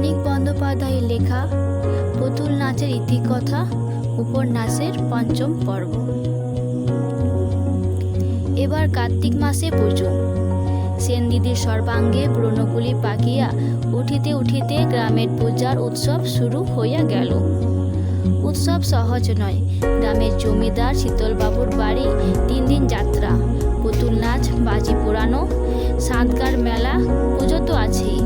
মানিক বন্দ্যোপাধ্যায়ের লেখা পুতুল নাচের ইতিকথা, উপন্যাসের পঞ্চম পর্ব। এবার কার্তিক মাসে পুজো। সেন দিদির সর্বাঙ্গে ব্রণগুলি পাকিয়া উঠিতে উঠিতে গ্রামের পূজার উৎসব শুরু হইয়া গেল। উৎসব সহজ নয়, গ্রামের জমিদার শীতলবাবুর বাড়ি, তিন দিন যাত্রা, পুতুল নাচ, বাজি পোড়ানো সাঁতকার মেলা, পুজো তো আছেই।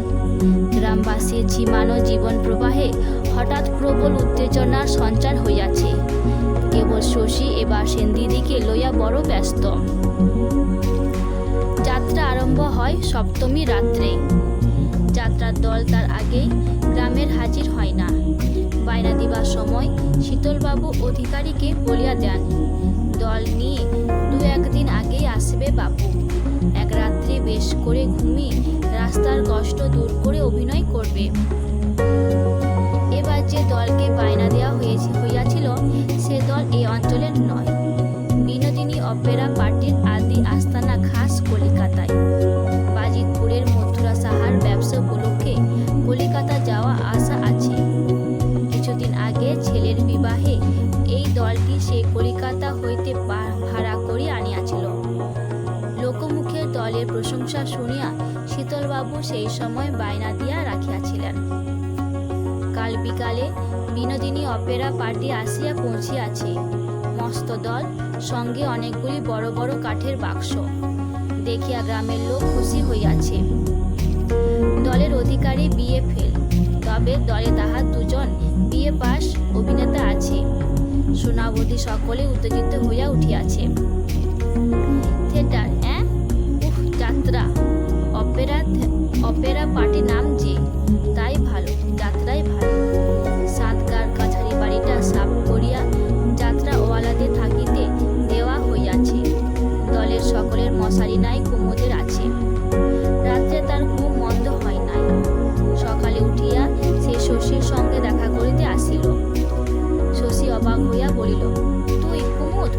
গ্রামবাসীর ঝিমানো জীবন প্রবাহে হঠাৎ প্রবল উত্তেজনার সঞ্চার হইয়াছে। কেবল শশী এবার সেনদিদিকে লইয়া বড় ব্যস্ত। যাত্রা আরম্ভ হয় সপ্তমী রাত্রে। যাত্রার দল তার আগেই গ্রামের হাজির হয় না। বায়না দিবার সময় শীতলবাবু অধিকারীকে বলিয়া দেন, দল নিয়ে দু একদিন আগেই আসবে বাবু এক রাত্রে বেশ করে ঘুমিয়ে রাস্তার কষ্ট দূর করে অভিনয় করবে। এবার যে দলকে বায়না দেওয়া হয়েছে, হইয়াছিল সে দল এই অঞ্চলের নয়। বিনোদিনী অপেরা পার্টির আদি আস্তানা খাস কলিকাতায়। বাজিতপুরের মথুরা সাহার ব্যবসা উপলক্ষে কলিকাতা যাওয়া আশা আছে। কিছুদিন আগে ছেলের বিবাহে এই দলটি সে কলিকাতা হইতে ভাড়া করিয়া আনিয়াছিল। লোকমুখের দলের প্রশংসা শুনিয়া শীতলবাবু সেই সময় বায়না দিয়া রাখিয়াছিলেন। কাল বিকালে বিনোদিনী অপেরা পার্টি আসিয়া পৌঁছিয়াছে। মস্ত দল, সঙ্গে অনেকগুলি বড় বড় কাঠের বাক্স। দেখিয়া গ্রামের লোক খুশি হইয়াছে। দলের অধিকারী বিয়ে ফেল, তবে দলে তাহার দুজন বিয়ে পাস অভিনেতা আছে। সোনাবতী সকলে উত্তেজিত হইয়া উঠিয়াছে। থিয়েটার হ্যাঁ উহ যাত্রা। অপেরা অপেরা পার্টি নাম যে, তাই ভালো, যাত্রাই ভালো। সাতকার কাছারি বাড়িটা সাফ করিয়া যাত্রা ওয়ালাদের থাকিতে দেওয়া হইয়াছে। দলের সকলের মশারি নাই, কুমুদের আছে। রাত্রে তার ঘুম মন্দ হয় নাই। সকালে উঠিয়া সে শশীর সঙ্গে দেখা করিতে আসিল। শশী অবাক হইয়া বলিল, তুই কুমুদ?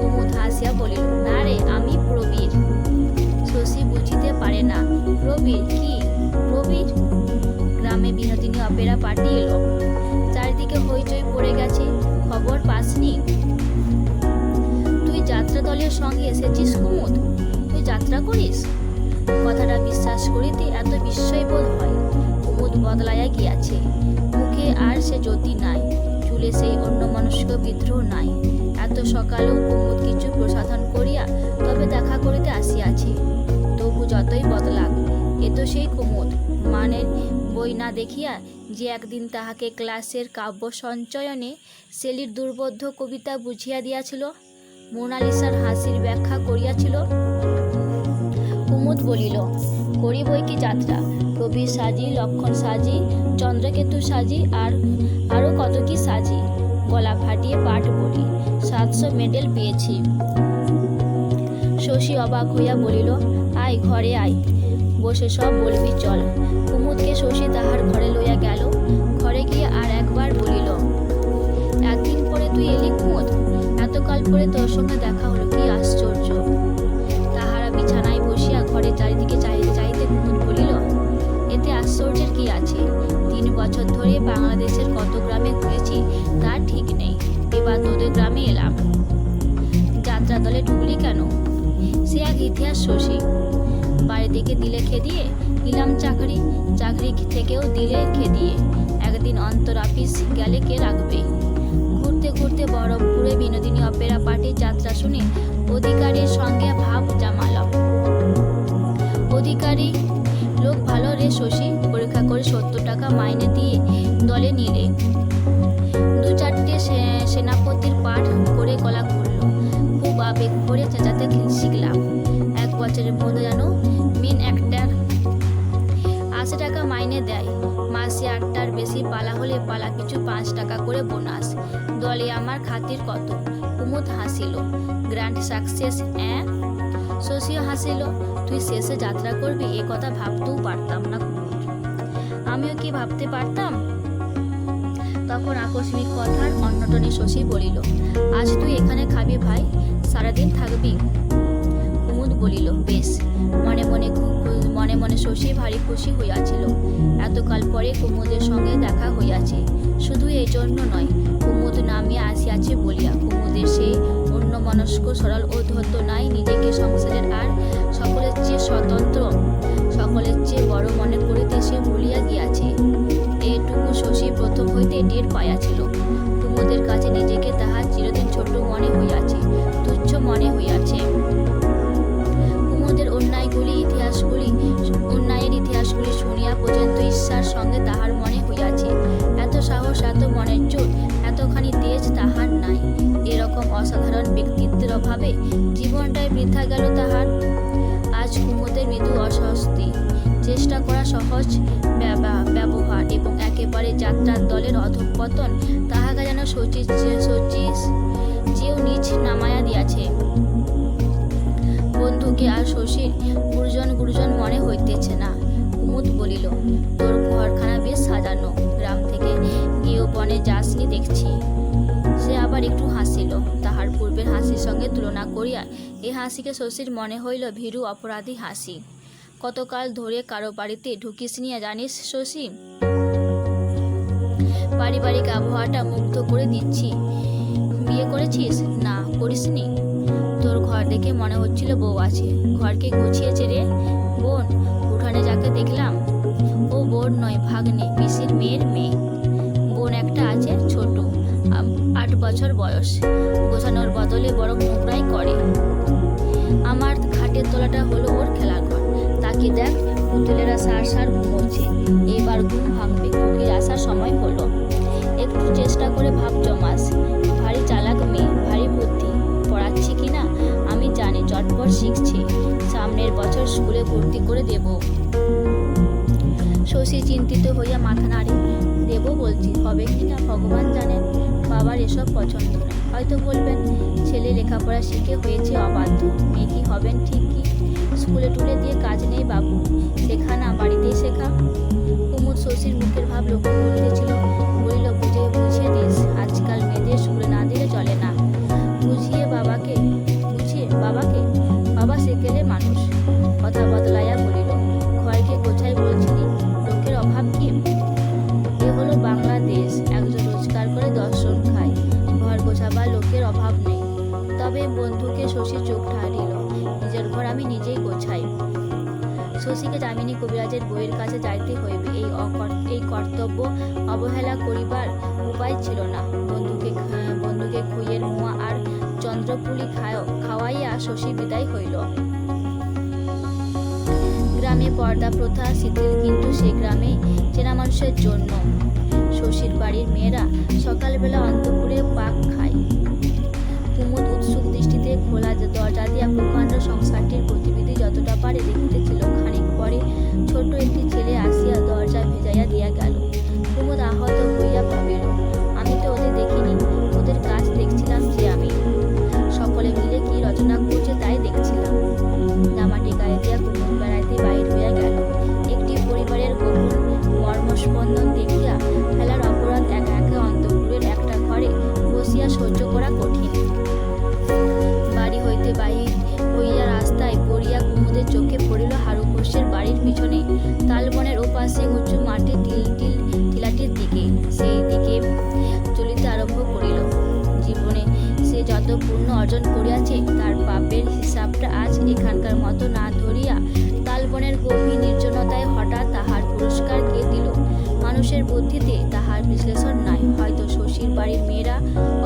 কুমুদ হাসিয়া বলিল সঙ্গে এসেছিস কুমুদ? তুই যাত্রা করিস? কথাটা বিশ্বাস করিতে এত বিস্ময় বোধ হয়। কুমুদ বদলাইয়া গিয়াছে। মুখে আর সে জ্যোতি নাই। চুলে সেই অন্য মনস্ক বিদ্রোহ নাই। এত সকালেও কুমুদ কিছু প্রসাধন করিয়া তবে দেখা করিতে আসিয়াছে। তবু যতই বদলাক, এ তো সেই কুমুদ। মানের বই না দেখিয়া যে একদিন তাহাকে ক্লাসের কাব্য সঞ্চয়নে সেলির দুর্বোধ্য কবিতা বুঝিয়া দিয়াছিল মোনালিসার হাসির ব্যাখ্যা করিয়াছিল। কুমুদ বলিল করি বই কি যাত্রা। প্রবীর সাজি, লক্ষণ সাজি, চন্দ্রকেতু সাজি, আর আরও কত কি সাজি। গলা ফাটিয়ে পাঠ বলি সাতশো মেডেল পেয়েছি। শশী অবাক হইয়া বলিল, আয় ঘরে আয়, বসে সব বলবি চল। কুমুদকে শশী তাহার ঘরে লইয়া গেল। এতকাল পরে তোর সঙ্গে দেখা হলো, কি আশ্চর্য। তাহারা বিছানায় বসিয়া ঘরের চারিদিকে চাইতে চাইতে কুমুদ বলিল, এতে আশ্চর্যের কি আছে? তিন বছর ধরে বাংলাদেশের কত গ্রামে ঘুরেছি তার ঠিক নেই। এবার তোদের গ্রামে এলাম। যাত্রা দলে ঢুকলি কেন? সে এক ইতিহাস শশী। বাড়ি থেকে দিলে খেদিয়ে নিলাম চাকরি। চাকরি থেকেও দিলে খেদিয়ে। একদিন অন্তর অফিস গেলে কে রাখবে? ঘুরতে ঘুরতে বহরমপুরে বিনোদিনী অপেরা শুনে অধিকারীর সঙ্গে ভাব জমালাম। অধিকারী, লোক ভালো রে শশী, পরীক্ষা করে সত্তর টাকা মাইনে দিয়ে দলে নিলে দু চারটে সেনাপতির পাঠ করে গলা খুললো খুব আবেগ করে চেঁচাতে শিখলাম। এক বছরের মধ্যে যেন মেন অ্যাক্টার আশি টাকা মাইনে দেয়। মাসে আটটার বেশি পালা হলে পালা পিছু পাঁচ টাকা করে বোনাস। দলে আমার খাতির কত? কুমুদ হাসিল গ্র্যান্ড সাকসেস অ্যাঁ শশীও হাসিল তুই শেষে যাত্রা করবি এ কথা ভাবতেও পারতাম না আমিও কি ভাবতে পারতাম তখন আকস্মিক কথার অন্যটনে শশী বলিল আজ তুই এখানে খাবি ভাই সারাদিন থাকবি বলিল, বেশ, মনে মনে মনে মনে শশী ভারী খুশি হইয়াছিল। এতকাল পরে কুমুদের সঙ্গে দেখা হইয়াছে। শুধু এই জন্য নয়, কুমুদ নামিয়া আসিয়াছে বলিয়া, কুমুদের সেই অন্য মনস্ক সরল ও ধৈর্য নাই নিজেকে সংসারের আর সকলের চেয়ে স্বতন্ত্র, সকলের চেয়ে বড় মনে করিতে সে ভুলিয়া গিয়াছে। এটুকু শশী প্রথম হইতে টের পাইয়াছিল কুমুদের কাছে নিজেকে তাহার চিরদিন ছোট মনে হইয়াছে, তুচ্ছ মনে হইয়াছে। ইতিহাসগুলি অন্যায়ের ইতিহাসগুলি শুনিয়া পর্যন্ত ঈশ্বর সঙ্গে তাহার মনে হইয়াছে। এত সাহস, এত মনের জোর, এতখানি তেজ তাহার নাই। এরকম অসাধারণ ব্যক্তিত্বের অভাবে জীবনটাই বৃথা গেল তাহার। আজ কুমুদের মৃদু অস্বস্তি। চেষ্টা করা সহজ ব্যবা- ব্যবহার এবং একেবারে যাত্রার দলের অধঃপতন তাহাকে যেন শচী শচীশ চেয়েও নিচ নামায়া দিয়াছে। বন্ধুকে আর শশীর গুরুজন গুরুজন মনে হইতেছে না। কুমুদ বলিল, তোর ঘরখানা বেশ সাজানো। গ্রাম থেকে গিয়েও বনে যাসনি দেখছি। সে আবার একটু হাসিল। তাহার পূর্বের হাসির সঙ্গে তুলনা করিয়া এ হাসিকে শশীর মনে হইল ভীরু অপরাধী হাসি। কতকাল ধরে কারও বাড়িতে ঢুকিস নিয়ে জানিস শশী? পারিবারিক আবহাওয়াটা মুগ্ধ করে দিচ্ছি। বিয়ে করেছিস? না, করিসনি। তোর ঘর দেখে মনে হচ্ছিল বউ আছে। ঘরকে গুছিয়েছে রে। বোন, উঠানে যাকে দেখলাম, ও বোন নয়, ভাগ্নে, পিসির মেয়ের মেয়ে। বোন একটা আছে ছোট আট বছর বয়স। গোছানোর বদলে বড় নোংরাই করে। আমার খাটের তলাটা হলো ওর খেলার ঘর। তাকে দেখ, পুতুলেরা সার সার ঘুমোচ্ছে। এবার ঘুম ভাঙবে। খুকির আসার সময় হলো। একটু চেষ্টা করে ভাব জমাস ভারী চালাক মেয়ে, ভারী বুদ্ধি। পড়াচ্ছি কি না, আমি জানি, চটপট শিখছি। সামনের বছর স্কুলে ভর্তি করে দেব। শশী চিন্তিত হইয়া মাথা নাড়ে, দেব বলছি, হবে কি না, ভগবান জানেন, বাবার এসব পছন্দ হয়তো বলবেন, ছেলে লেখাপড়া শিখে হয়েছে, অবাধ্য, মেয়ে কি হবেন ঠিক কি স্কুলে টুলে দিয়ে কাজ নেই বাবু, শেখা না, বাড়িতেই শেখা? কুমুদ শশীর মুখের ভাব লক্ষ্য করিতেছিল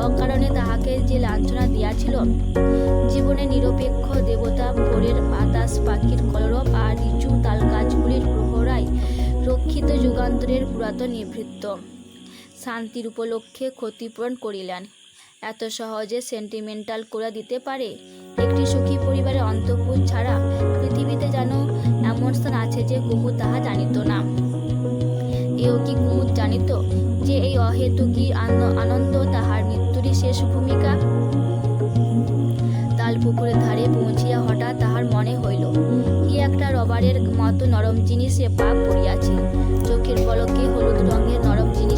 অকারণে তাহাকে যে লাঞ্ছনা দিয়াছিল, জীবনে নিরপেক্ষ দেবতা ভোরের বাতাস, পাখির কলরব আর নিচু তাল গাছগুলির প্রহরায় রক্ষিত যুগান্তরের পুরাতন নিবৃত্ত শান্তির উপলক্ষে ক্ষতিপূরণ করিলেন। এত সহজে সেন্টিমেন্টাল করে দিতে পারে? একটি সুখী পরিবারের অন্তঃপুর ছাড়া পৃথিবীতে যেন এমন স্থান আছে যে কুমুদ তাহা জানিত না। এও কি কুমুদ জানিত যে এই অহেতুকী আন- আনন্দ তাহার মৃত্যুরই শেষ ভূমিকা। তাল পুকুরের ধারে পৌঁছিয়া হঠাৎ তাহার মনে হইল, কি একটা রবারের মতো নরম জিনিসে পাপ পড়িয়াছে। চোখের পলকে হলুদ রঙের নরম জিনিসটার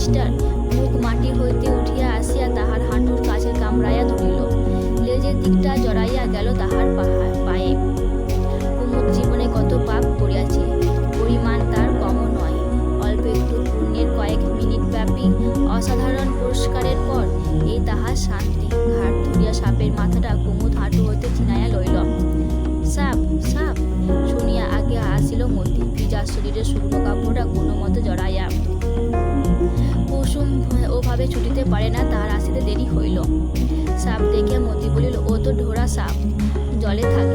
পারে না তাহার আসিতে দেরি হইল। সাপ দেখিয়া মতি বলিল, ও তো ঢোড়া সাপ, জলে থাকে।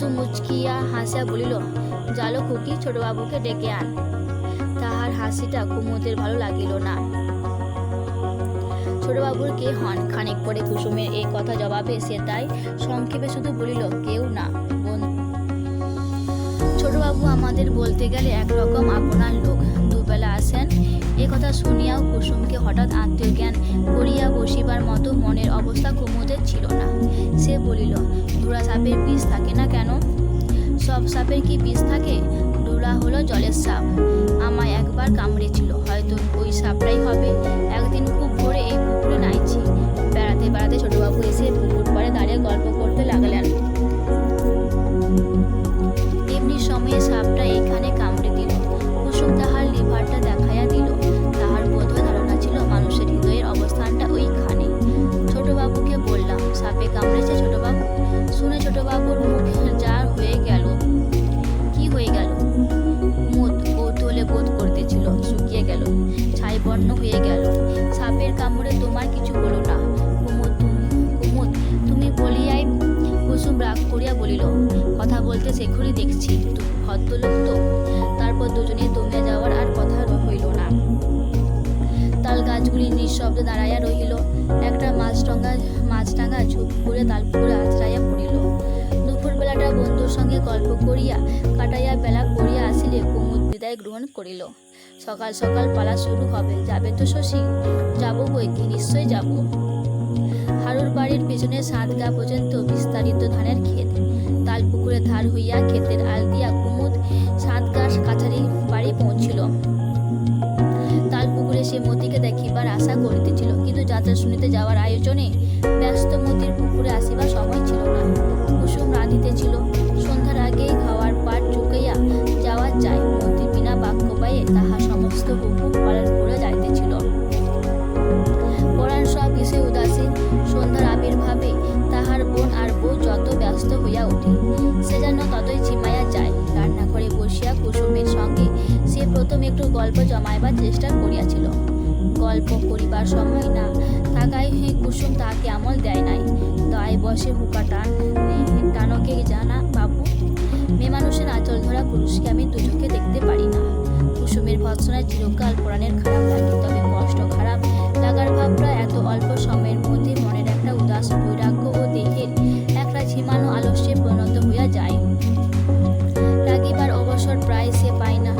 কুসুম মুচকিয়া হাসিয়া বলিল, জালো খুকি, ছোটবাবুকে ডেকে আন। তাহার হাসিটা কুমুদের ভালো লাগিল না। ছোটবাবুর কে হন? খানিক পরে কুসুমের এই কথা জবাবে সে তাই সংক্ষেপে শুধু বলিল, কেউ না ছোটবাবু আমাদের বলতে গেলে একরকম আপনার লোক দুবেলা আসেন। এ কথা শুনিয়াও কুসুমকে হঠাৎ আত্মীয় জ্ঞান করিয়া বসিবার মতো মনের অবস্থা কুমুদের ছিল না। সে বলিল ডোরা সাপের বিষ থাকে না কেন? সব সাপের কি বিষ থাকে? ডোরা হলো জলের সাপ। আমায় একবার কামড়েছিল, হয়তো ওই সাপটাই হবে। একদিন শেখরই দেখছি ভদ্রলোক তো। তারপর দুজনে দমে যাওয়ার আর কথা হইল না। তাল গাছগুলি নিঃশব্দে দাঁড়াইয়া রহিল। একটা মাছডাঙ্গা মাছডাঙ্গা ঝুপ করে তালপুরে আছড়াইয়া পড়িল। দুপুরবেলাটা বন্ধুর সঙ্গে গল্প করিয়া কাটাইয়া বেলা করিয়া আসিলে কুমুদ বিদায় গ্রহণ করিল। সকাল সকাল পালা শুরু হবে। যাবে তো শশী? যাব বই কি নিশ্চয় যাব? হারুর বাড়ির পেছনে সাতগা পর্যন্ত বিস্তারিত ধানের ক্ষেত। তাল পুকুরে ধার হইয়া ক্ষেতের আল দিয়া কুমুদ সাতগা কাছারি বাড়ি পৌঁছিল। তাল পুকুরে সে মতিকে দেখিবার আশা করিতেছিল, কিন্তু যাত্রা শুনিতে যাওয়ার আয়োজনে ব্যস্ত মতির পুকুরে আসিবার সময় ছিল না। কুসুম রাঁধিতেছিল, সন্ধ্যার আগেই খাওয়ার পাট চুকাইয়া যাওয়া যায়। মতি বিনা বাক্য পায়ে তাহা সমস্ত হুকুম পালন করে যাইতেছিল। পরাণ সব বিষয়ে উদাসীন, সন্ধ্যার আবির্ভাবে তাহার বোন আর বউ ব্যস্ত হইয়া ওঠে সে যেন ততই ঝিমাইয়া যায়। রান্নাঘরে বসিয়া কুসুমের সঙ্গে সে প্রথম একটু গল্প জমাইবার চেষ্টা করিয়াছিল। গল্প করিবার সময় না থাকায় কুসুম তাহাকে আমল দেয় নাই। দায় বসে হুকা টান টানকে জানা বাবু। মেয়ে মানুষের আঁচল ধরা পুরুষকে আমি দুচোখে দেখতে পারি না। কুসুমের ভৎসনায় চিরকাল প্রাণের খারাপ লাগে, তবে কষ্ট খারাপ লাগার ভাবটা এত অল্প সময়ের মধ্যে একটা আলস্যে পরিণত হইয়া যায়। রাগিবার অবসর প্রায় সে পায় না।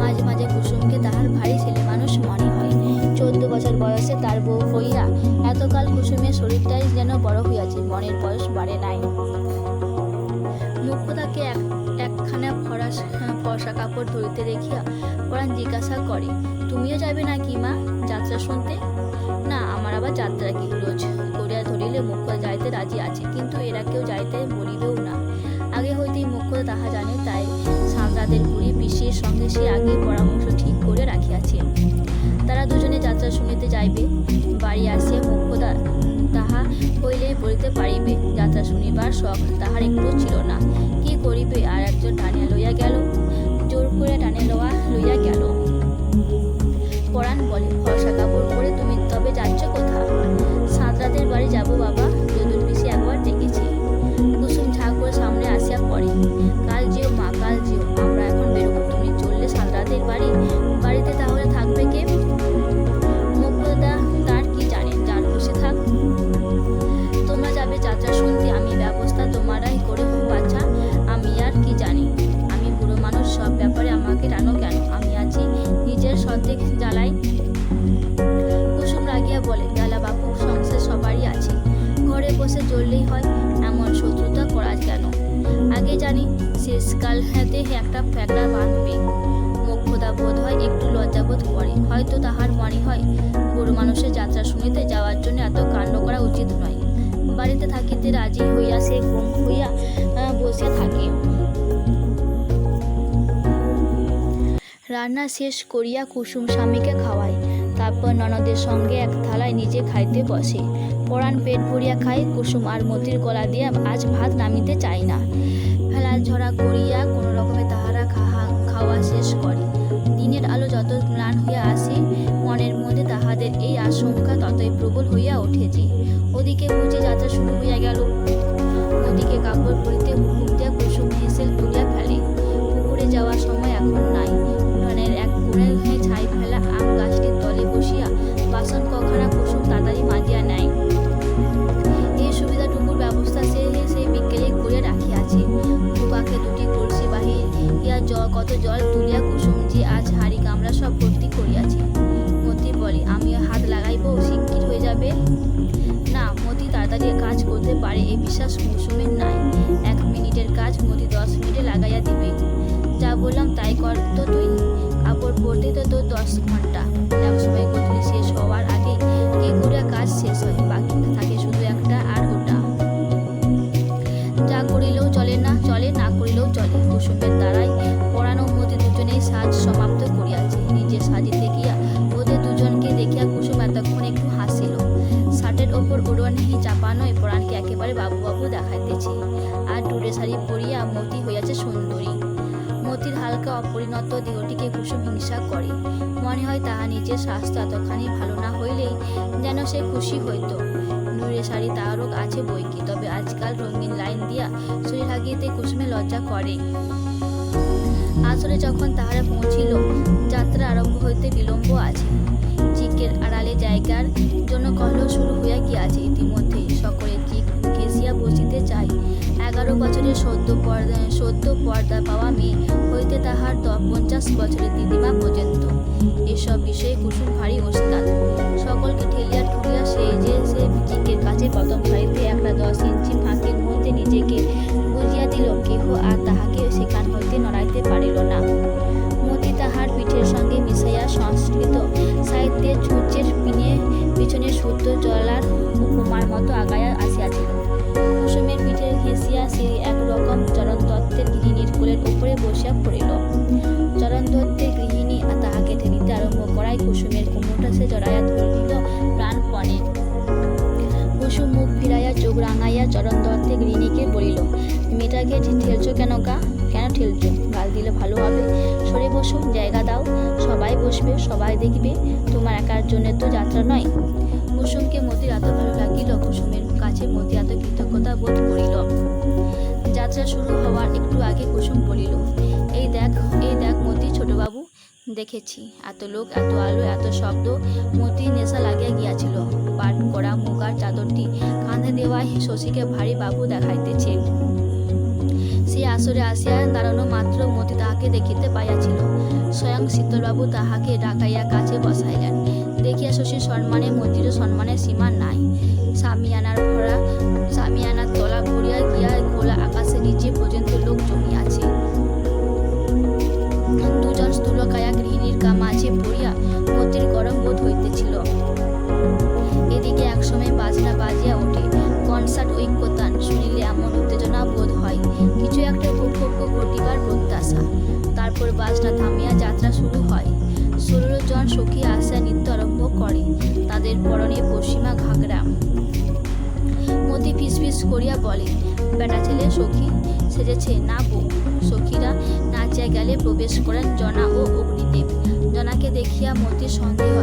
মাঝে মাঝে কুসুমকে তাহার ভারী ছেলে মানুষ মনে হয়। চোদ্দ বছর বয়সে তার বউ হইয়া এতকাল কুসুমের শরীরটাই যেন বড় হইয়াছে মনের বয়স বাড়ে নাই। মুখ্যতাকে এক একখানা ফরাস ফর্সা কাপড় ধরিতে দেখিয়া পরাণ জিজ্ঞাসা করে, তুমিও যাবে নাকি মা যাত্রা শুনতে? না, আমার আবার যাত্রা কি রোজ? ধরিলে মুখ্য যাইতে রাজি আছে, কিন্তু এরা কেউ যাইতে বলিবেও না। আগে হইতেই মুখ্য তাহা জানে, তাই সামরাদের বুড়ি পিসির সঙ্গে সে আগে পরামর্শ ঠিক করে রাখিয়াছে তারা দুজনে যাত্রা শুনিতে যাইবে, বাড়ি আসিয়া মুখ্যদা তাহা হইলেই বলিতে পারিবে, যাত্রা শুনিবার শখ তাহার একটু ছিল না। কি করিবে, আর একজন টানিয়া লইয়া গেল, জোর করে টানে লওয়া লইয়া গেল। পরাণ বলে ফর্সা কাপড় পরে তুমি তবে যাচ্ছ কোথা? সাঁতরাদের বাড়ি যাব বাবা যদুর পিসি একবার দেখেছি। কুসুম ঠাকুর করে সামনে আসিয়া পড়ে। রান্না শেষ করিয়া কুসুম স্বামীকে খাওয়ায়। তারপর ননদের সঙ্গে এক থালায় নিজে খাইতে বসে। পরাণ পেট ভরিয়া খায়, কুসুম আর মতির গলা দিয়ে আজ ভাত নামিতে চায় না। ফেলার ঝরা করিয়া কোনো রকমে তাহারা খাওয়া শেষ করে। দিনের আলো যত ম্লান হইয়া আসে, মনের মধ্যে তাহাদের এই আশঙ্কা ততই প্রবল হইয়া উঠেছে ওদিকে বুঝে যাত্রা শুরু হইয়া গেল। ওদিকে কাপড় পরিতে হুকুম দিয়া কুসুম হেসেল তুলিয়া ফেলে। পুকুরে যাওয়ার সময় এখন নাই। কত জল তুলিয়া কুসুম যে আজ হাড়ি গামলা সব ভর্তি করিয়াছে। মতি বলে আমিও হাত লাগাইব, শিগগির হয়ে যাবে? না, মতি তাড়াতাড়ি কাজ করতে পারে, এ বিশ্বাস কুসুমের নাই। এক মিনিটের কাজ মতি দশ মিনিটে লাগাইয়া দিবে। যা বললাম তাই কর তো তুই। কাপড় পরতে তো তোর দশ ঘণ্টা। এক সময় গধূলি শেষ হওয়ার আগে কি করে কাজ শেষ হয়? বাকি থাকে শুধু একটা আর ওটা যা করিলেও চলে না চলে, না করিলেও চলে। কুসুমের দ্বারাই সাজ সমাপ্ত করিয়াছে। নিজে সাজিতে গিয়া ওদের দুজনকে দেখিয়া কুসুম এতক্ষণ একটু হাসিল। শার্টের ওপর ওড়ানি চাপানোয় পরাণকে একেবারে বাবু বাবু দেখাইতেছে। আর টুরে শাড়ি পরিয়া মতি হইয়াছে সুন্দরী। মতির হালকা অপরিণত দেহটিকে কুসুম হিংসা করে। মনে হয় তাহা নিজের স্বাস্থ্য এতখানি ভালো না হইলেই যেন সে খুশি হইত। নুরে শাড়ি তারও আছে বইকি তবে আজকাল রঙিন লাইন দিয়া শরীর হাগিতে কুসুমে লজ্জা করে। আসলে যখন তাহারা পৌঁছিল, যাত্রা আরম্ভ হইতে বিলম্ব আছে। চিকের আড়ালে জায়গার জন্য কলহ শুরু হইয়া গিয়াছে। ইতিমধ্যে সকলে চিক ঘেঁষিয়া বসিতে চায়? এগারো বছরের সদ্য পর্দা সদ্য পর্দা পাওয়া মেয়ে হইতে তাহার পঞ্চাশ বছরের দিদিমা পর্যন্ত। এসব বিষয়ে কুসুম ভারী ওস্তাদ সকলকে ঠেলিয়া ঠুলিয়া সে যে সে চিকের কাছে প্রথম সারিতে একটা দশ ইঞ্চি ফাঁকের মধ্যে নিজেকে বুঝিয়া দিল, কেহ আর তাহাকে সেখান হইতে নড়াইতে পারিল না। মতি তাহার পিঠের সঙ্গে মিশাইয়া সংস্কৃত সাহিত্যের সূর্যের পিনে, পিছনে সূর্য জলার উপমার মতো আগায়া আসিয়াছিল। কুসুমের পিঠে ঘেঁষিয়া সে একরকম চরণ দত্তের গৃহিণীর কোলের উপরে বসিয়া পড়িল। চরণ দত্তের গৃহিণী তাহাকে ঠেলিতে আরম্ভ করায় কুসুমের কোমরটা সে জড়াইয়া ধরিল প্রাণপণে। চরণ দত্তে গৃহিণীকে বলিল, মেয়েটাকে ঠেলছো কেন গা? কেন ঠেলছো? গাল দিলে ভালো হবে। সরে বসো, জায়গা দাও। সবাই বসবে, সবাই দেখবে। তোমার একার জন্য তো যাত্রা নয়। কুসুমকে মতির এত ভালো লাগিল কুসুমের কাছে মতি এত কৃতজ্ঞতা বোধ করিল। যাত্রা শুরু হওয়ার একটু আগে কুসুম বলিল, এই দেখ এই দেখ মতি ছোটবাবু দেখেছি। এত লোক, এত আলো, এত শব্দ, মতি নেশা লাগিয়া গিয়াছিল। পাট করা মুগার চাদরটি কাঁধে দেওয়ায় শশীকে ভারী বাবু দেখাইতেছে। সে আসরে আসিয়া দাঁড়ানো মাত্র মতি তাহাকে দেখিতে পাইয়াছিল। স্বয়ং শীতলবাবু তাহাকে ডাকাইয়া কাছে বসাইলেন। দেখিয়া শশীর সম্মানে, মতিরও সম্মানের সীমা নাই। সামিয়ানার ভরা সামিয়ানার তলা ভরিয়া গিয়া দেখিয়া সন্দেহ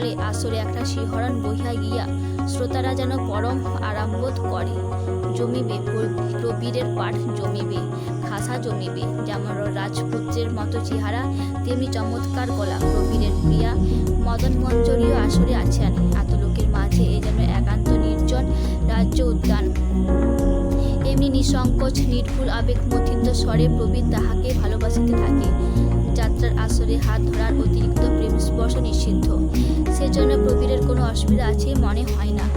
বলে আসরে একটা শিহরণ বহিয়া গিয়া শ্রোতারা যেন পরম আরাম বোধ করে। জমিবে প্র- প্রবীরের পাঠ জমিবে, খাসা জমিবে। যেমন রাজপুত্রের মতো চেহারা, তেমনি চমৎকার গলা। প্রবীরের প্রিয়া মদন মঞ্জরীয় আসরে আছেন। এত লোকের মাঝে এ যেন একান্ত নির্জন রাজ্য উদ্যান। এমনি নিঃসংকোচ, নির্ভুল আবেগ মথিত স্বরে প্রবীর তাহাকে ভালোবাসিতে থাকে। যাত্রার আসরে হাত ধরার অতিরিক্ত প্রেম স্পর্শ নিষিদ্ধ। সেজন্য প্রবীরের কোনো অসুবিধা আছে মনে হয় না।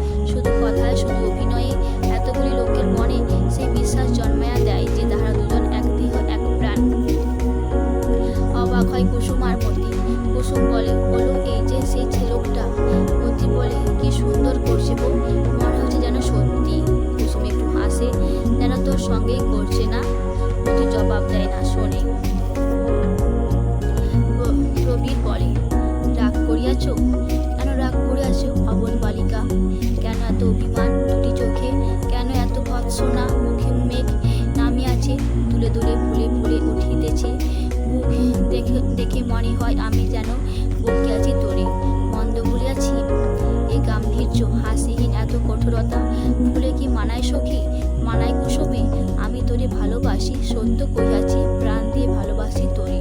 ভালোবাসি সত্য কহিয়াছি প্রাণ দিয়ে ভালোবাসি তোরে।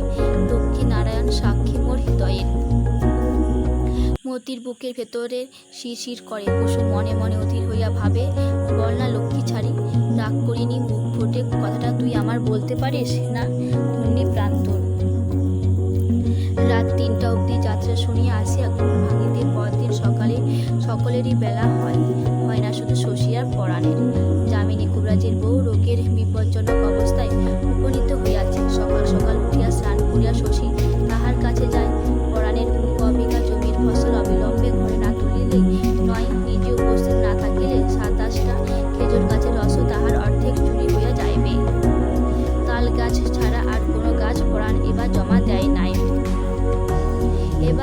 লক্ষ্মী নারায়ণ সাক্ষী মোর হৃদয়ের। মতির বুকের ভেতরে শিরশির করে কুসুম মনে মনে অধীর হইয়া ভাবে, বল না লক্ষ্মী ছাড়ি, রাগ করিনি মুখ ফুটে, কথাটা তুই আমার বলতে পারিস না? ধন্যী প্রান্তর রাত তিনটা অবধি যাত্রা শুনিয়া আসিয়া ঘুম ভাঙিতে পরদিন সকালে সকলেরই বেলা হয়। হয় না শুধু শশী আর পরাণের। যামিনী কুবরাজের বউ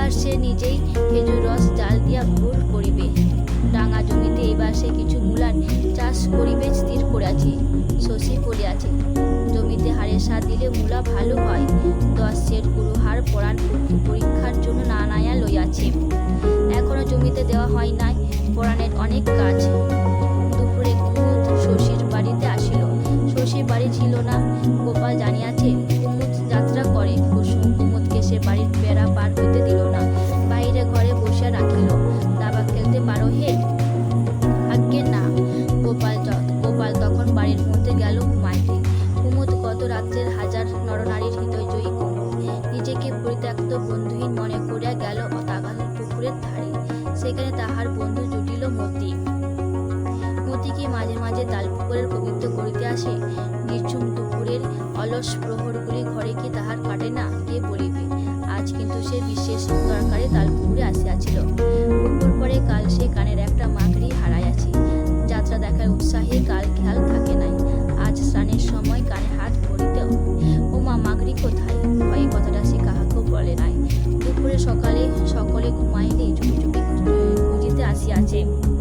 এবার সে নিজেই খেজুর রস, জাল দিয়া ভুল করিবে। ডাঙা জমিতে এবার সে কিছু মূলার চাষ করিবে, স্থির করিয়াছে, শশী করিয়াছে জমিতে হাড়ের সার দিলে মূলা ভালো হয়, দশ সের গুরু হার পরাণ পরীক্ষার জন্য না নায়া লইয়াছে। এখনও জমিতে দেওয়া হয় নাই, পরাণের অনেক কাজ। দুপুরে কুমুদ শশীর বাড়িতে আসিল। শশীর বাড়ি ছিল না, গোপাল জানিয়াছে, কুমুদ যাত্রা করে, কুসুম কুমুদকে সে বাড়ির বেড়া পার হইতে দিল। সেখানে তাহার বন্ধু জুটিল মতি। মতি কি মাঝে মাঝে তালপুকুরের পবিত্র করিতে আসে। নির্ঝুম দুপুরের অলস প্রহরগুলি ঘরে কি তাহার কাটে না? কে বলিবে? আজ কিন্তু সে বিশেষ দরকারে তালপুকুরে আসিয়াছিল। দুপুর পরে কাল সে কানের একটা মাকড়ি হারাইয়াছে। যাত্রা দেখার উৎসাহে কাল খেয়াল থাকে নাই। আজ স্নানের সময় কানে হাত ভরিতে ও মা মাকড়ি কোথায়? ভয়ে কথাটা সে কাহাকেও বলে নাই। দুপুরে সকালে সকলে ঘুমাইলে চুপি চুপি খুঁজিতে আসিয়াছে রূপা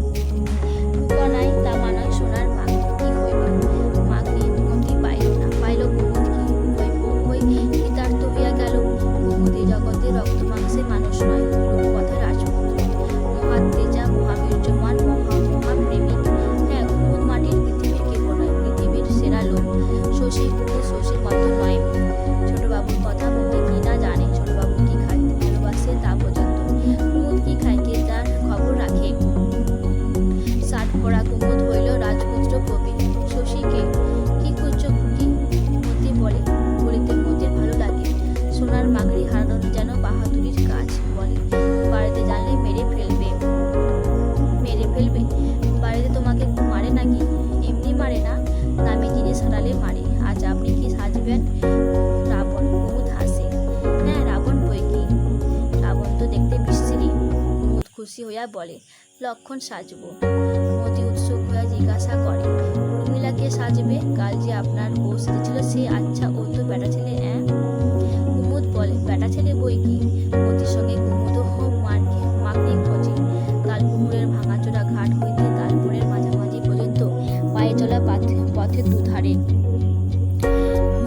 লক্ষণ সাজবো? মতি উৎসুক হইয়া জিজ্ঞাসা করে, উর্মিলাকে সাজবে? কাল যে আপনার বউ সেজেছিল, সে আচ্ছা ও তো বেটা ছেলে হ্যাঁ কুমুদ বলে, বেটা ছেলে বই কি? মতির সঙ্গে কুমুদও হোম মার্কে মাকে খোঁজে। তালপুকুরের ভাঙাচোরা ঘাট হইতে তালপুরের মাঝামাঝি পর্যন্ত পায়ে চলা পাথ- পথের দুধারে।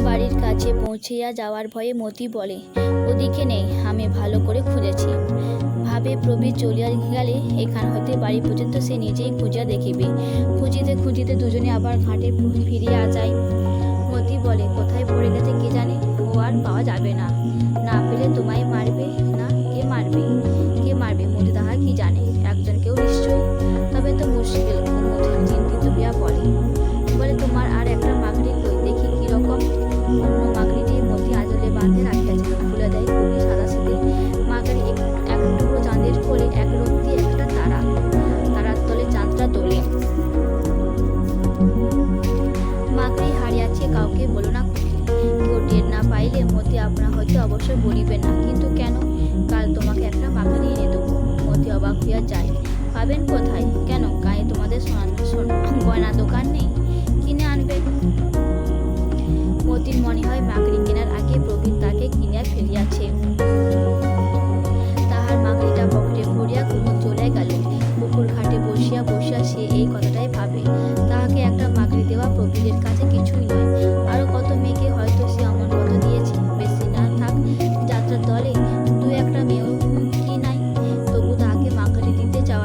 বাড়ির কাছে পৌঁছিয়া যাওয়ার ভয়ে মতি বলে, ওদিকে নেই, আমি ভালো করে খুঁজেছি। ভাবে প্রবীর চলিয়া গেলে এখান হইতে বাড়ি পর্যন্ত সে নিজেই খুঁজিয়া দেখিবে। খুঁজিতে খুঁজিতে দুজনে আবার ঘাটে ফিরিয়া যায়। মতি বলে, কোথায় পড়ে গেছে কে জানে? ও আর পাওয়া যাবে না।